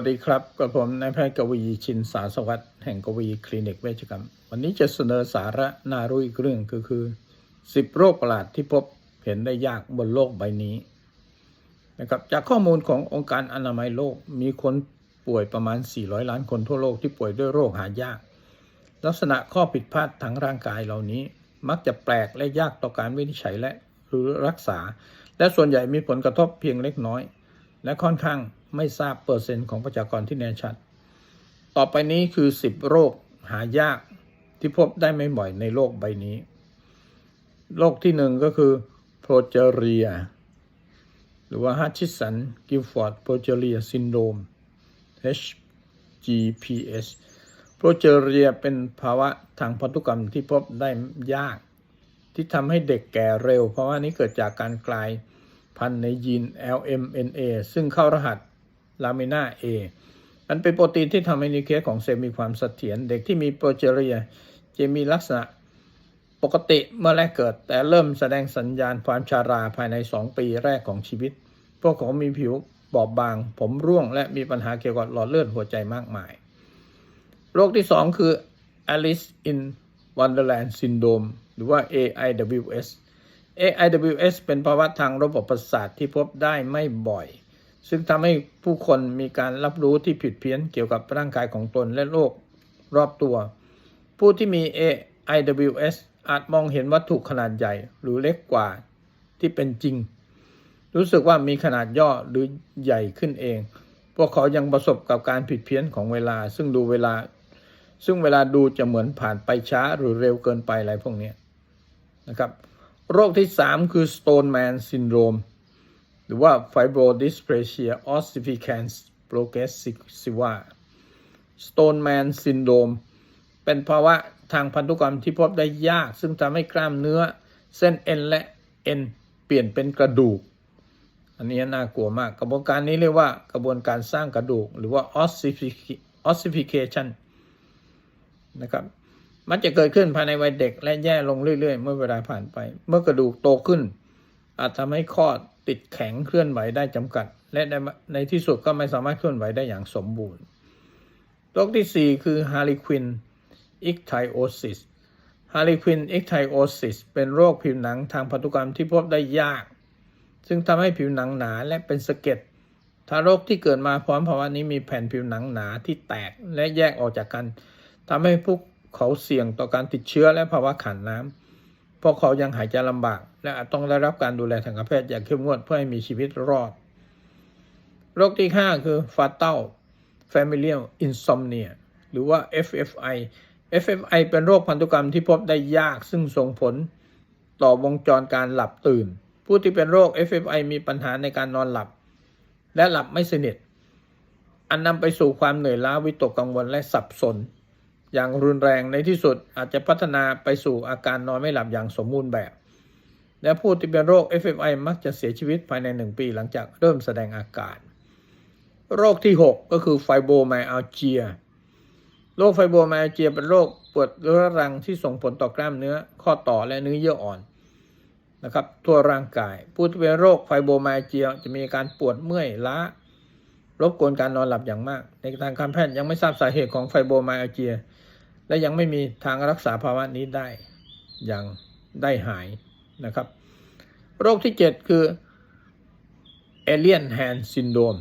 สวัสดีครับกับผมนายแพทย์กวีชินสาสวัสดิ์แห่งกวีคลินิกเวชกรรม วันนี้จะเสนอสาระน่ารู้อีกเรื่องก็คือ10โรคประหลาดที่พบเห็นได้ยากบนโลกใบนี้นะครับจากข้อมูลขององค์การอนามัยโลกมีคนป่วยประมาณ 400 ล้านคนทั่วโลกที่ป่วยด้วยโรคหายาก ลักษณะข้อผิดพลาดทางร่างกายเหล่านี้ มักจะแปลกและยากต่อการวินิจฉัยและหรือรักษา และส่วนใหญ่มีผลกระทบเพียงเล็กน้อย และค่อนข้าง ไม่ทราบเปอร์เซ็นต์ของประชากรที่แน่ชัด ต่อไปนี้คือ 10 โรคหายากที่พบได้ไม่บ่อยในโลกใบนี้ โรคที่หนึ่งก็คือโปรเจเรีย หรือว่าฮัตชิสันกิฟฟอร์ดโปรเจเรียซินโดม HGPS โปรเจเรียเป็นภาวะทางพันธุกรรมที่พบได้ยาก ที่ทำให้เด็กแก่เร็ว เพราะว่านี้เกิดจากการกลายพันธุ์ในยีน LMNA ซึ่งเข้ารหัส ลามิน่า A มันเป็นโปรตีนที่ทำให้นิวเคลียสของเซลล์มีความเสถียรเด็กที่มีโปรเจเรียจะมีลักษณะปกติเมื่อแรกเกิด แต่เริ่มแสดงสัญญาณความชาราภายใน 2 ปีแรกของชีวิต พวกเขามีผิวบอบบาง ผมร่วง และมีปัญหาเกี่ยวกับหลอดเลือดหัวใจมากมาย โรคที่ 2 คือ Alice in Wonderland Syndrome หรือว่า AIWS AIWS เป็นภาวะทางระบบประสาทที่พบได้ไม่บ่อย ซึ่งทำให้ผู้คนมีการรับรู้ที่ผิดเพี้ยนเกี่ยวกับร่างกายของตนและโลกรอบตัว ผู้ที่มี AIWS อาจมองเห็นวัตถุขนาดใหญ่หรือเล็กกว่าที่เป็นจริง รู้สึกว่ามีขนาดย่อหรือใหญ่ขึ้นเอง พวกเขายังประสบกับการผิดเพี้ยนของเวลา ซึ่งดูเวลา ซึ่งเวลาดูจะเหมือนผ่านไปช้าหรือเร็วเกินไปอะไรพวกนี้นะครับ โรคที่ 3 คือ Stoneman Syndrome หรือว่า Fibrodysplasia ossificans progressiva Stoneman Syndrome เป็นภาวะทางพันธุกรรมที่พบได้ยาก ซึ่งทำให้กล้ามเนื้อ เส้นเอ็นและเอ็นเปลี่ยนเป็นกระดูก อันนี้น่ากลัวมาก กระบวนการนี้เรียกว่ากระบวนการสร้างกระดูก หรือว่า ossific- ossification นะครับมันจะเกิดขึ้นภายในวัยเด็กและแย่ลงเรื่อยๆ เมื่อเวลาผ่านไป เมื่อกระดูกโตขึ้น อาจทำให้ข้อติดแข็งเคลื่อนไหวได้จำกัด และในในที่สุดก็ไม่สามารถเคลื่อนไหวได้อย่างสมบูรณ์โรคที่ 4 คือ Harlequin ichthyosis Harlequin ichthyosis เป็นโรคผิวหนังทางพันธุกรรมที่พบได้ยาก ซึ่งทำให้ผิวหนังหนาและเป็นสะเก็ดทารกที่เกิดมาพร้อมภาวะนี้มีแผ่นผิวหนังหนาที่แตกและแยกออกจากกันทำให้พวกเขาเสี่ยงต่อการติดเชื้อและภาวะขาดน้ำ พวกเขายังหายใจลำบาก และอาจต้องได้รับการดูแลทางการแพทย์อย่างเข้มงวดเพื่อให้มีชีวิตรอด โรคที่ 5 คือ Fatal Familial Insomnia หรือว่า FFI FFI เป็นโรคพันธุกรรมที่พบได้ยากซึ่งส่งผลต่อวงจรการหลับตื่น ผู้ที่เป็นโรค FFI มีปัญหาในการนอนหลับ และหลับไม่สนิท อันนำไปสู่ความเหนื่อยล้าวิตกกังวลและสับสน อย่างรุนแรงในที่สุดอาจจะพัฒนาไปสู่อาการนอนไม่หลับอย่างสมบูรณ์แบบ และผู้ที่เป็นโรค FFI มักจะเสียชีวิตภายใน 1 ปีหลังจากเริ่มแสดงอาการ โรคที่ 6 ก็คือไฟโบไมอัลเจียโรคไฟโบไมอัลเจียเป็นโรคปวดเรื้อรังที่ส่งผลต่อกล้ามเนื้อข้อต่อและเนื้อเยื่ออ่อนนะครับทั่วร่างกาย ผู้ที่เป็นโรคไฟโบไมอัลเจียจะมีอาการปวดเมื่อยล้า รบกวนการนอนหลับอย่างมาก ในทางการแพทย์ยังไม่ทราบสาเหตุของไฟโบไมอัลเจีย และยังไม่มีทางรักษาภาวะนี้ได้อย่างได้หายนะครับ โรคที่ 7 คือ Alien Hand Syndrome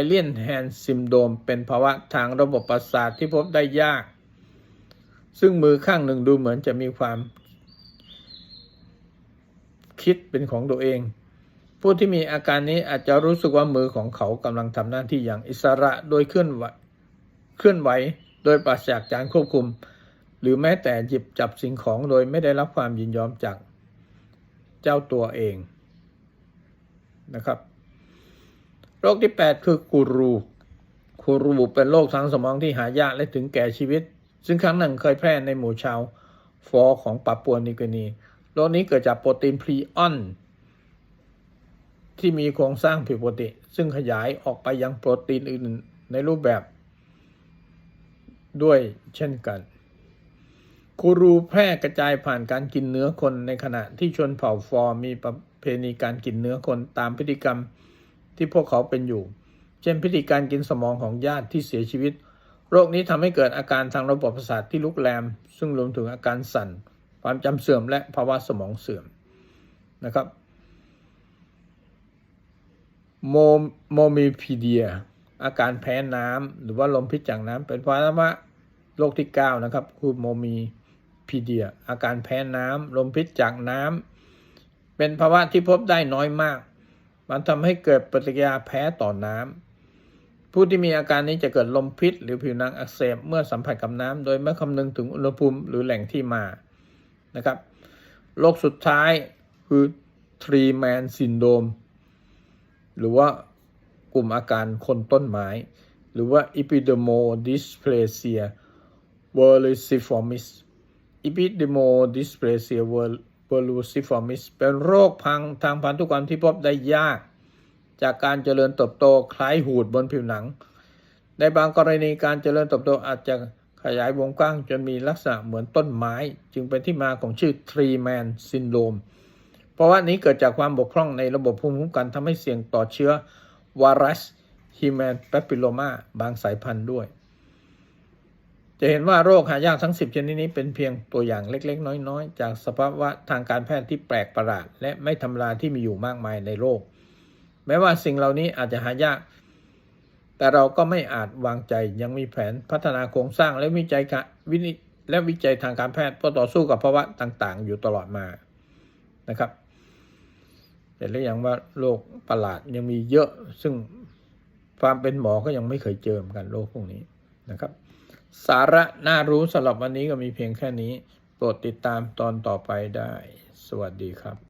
Alien Hand Syndrome เป็นภาวะทางระบบประสาทที่พบได้ยาก ซึ่งมือข้างหนึ่งดูเหมือนจะมีความคิดเป็นของตัวเอง ผู้ที่มีอาการนี้อาจจะรู้สึกว่ามือของเขากำลังทำหน้าที่อย่างอิสระโดยเคลื่อนไหวเคลื่อนไหว โดยปราศจากการควบคุม หรือแม้แต่หยิบจับสิ่งของโดยไม่ได้รับความยินยอมจากเจ้าตัวเองนะครับ โรคที่ 8 คือกูรูกูรูเป็นโรคทางสมองที่หายากและถึงแก่ชีวิต ซึ่งครั้งหนึ่งเคยแพร่ในหมู่ชาวฟอของปาปัวนิวกินีโรคนี้เกิดจากโปรตีนพรีออน ที่มีโครงสร้างผิดปกติ ซึ่งขยายออกไปยังโปรตีนอื่นในรูปแบบ ด้วยเช่นกัน คูรูแพร่กระจายผ่านการกินเนื้อคนในขณะที่ชนเผ่าฟอร์มีประเพณีการกินเนื้อคนตามพฤติกรรมที่พวกเขาเป็นอยู่ เช่นพฤติการกินสมองของญาติที่เสียชีวิต โรคนี้ทำให้เกิดอาการทางระบบประสาทที่ลุกแรมซึ่งรวมถึงอาการสั่น ความจำเสื่อมและภาวะสมองเสื่อมนะครับ โมโมมิพีเดีย อาการแพ้น้ำหรือว่าลมพิษจากน้ำเป็นภาวะโรคที่ 9 นะครับ คือโมมีพีเดีย อาการแพ้น้ำลมพิษจากน้ำเป็นภาวะที่พบได้น้อยมาก มันทำให้เกิดปฏิกิริยาแพ้ต่อน้ำผู้ที่มีอาการนี้จะเกิดลมพิษ หรือผิวหนังอักเสบเมื่อสัมผัสกับน้ำโดยไม่คำนึงถึงอุณหภูมิหรือแหล่งที่มานะครับโรคสุดท้ายคือทรีแมนซินโดม หรือว่ากลุ่มอาการคนต้นไม้ หรือว่า epidemodysplasia versiformis epidemodysplasia versiformis เป็นโรคพังทางพันธุกรรมที่พบได้ยาก จากการเจริญเติบโตคล้ายหูดบนผิวหนัง ในบางกรณีการเจริญเติบโตอาจจะขยายวงกว้างจนมีลักษณะเหมือนต้นไม้ จึงเป็นที่มาของชื่อ tree man syndrome เพราะว่านี้เกิดจากความบกพร่องในระบบภูมิคุ้มกันทำให้เสี่ยงต่อเชื้อไวรัสฮิแมน p a p i l l o m a บางสายพันธุ์ด้วย จะเห็นว่าโรคหายากทั้ง 10 ชนิดนี้เป็นเพียงตัวอย่างเล็กๆ น้อยๆ จากสภาวะทางการแพทย์ที่แปลกประหลาด และไม่ธรรมดาที่มีอยู่มากมายในโลก แม้ว่าสิ่งเหล่านี้อาจจะหายาก แต่เราก็ไม่อาจวางใจยังมีแผนพัฒนาโครงสร้างและวิจัยวิและวิจัยทางการแพทย์เพื่อต่อสู้กับภาวะต่างๆ อยู่ตลอดมานะครับ เห็นหรือยังว่าโรคประหลาดยังมีเยอะ ซึ่งความเป็นหมอก็ยังไม่เคยเจอเหมือนกันโรคพวกนี้นะครับ สาระน่ารู้สำหรับวันนี้ก็มีเพียงแค่นี้ โปรดติดตามตอนต่อไปได้ สวัสดีครับ